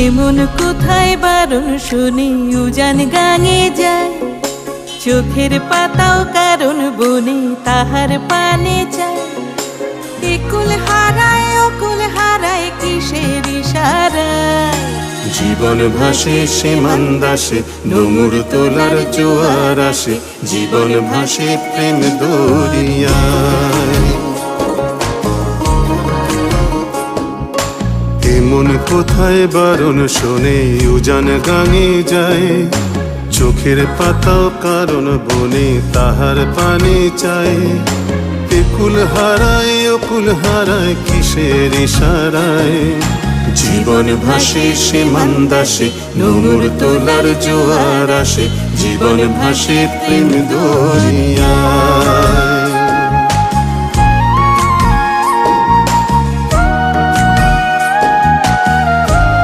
এমন কোথায় বারণ শুনি, উজান গাঙে যায়। চোখের পাতাও কারণ বনে, তাহার পানে চায় একুল হারায় অকুল হারায়, কিসের ইশারায় জীবন ভাসে, সে মান্দাসে ডুমুর তোলার জোয়ার আসে। জীবন ভাসে, প্রেম দরিয়ায়। এমন কোথায় বারণ শোনে, উজান গাঙে যায়। চোখের পাতাও কারণ বনে, তাহার পানে চায়। একুল হারায় অকুল হারায়, কিসের ইশারায়? জীবন ভাসে, সে মান্দাসে নোংর তোলার জোয়ার আসে। জীবন ভাসে, প্রেম দরিয়া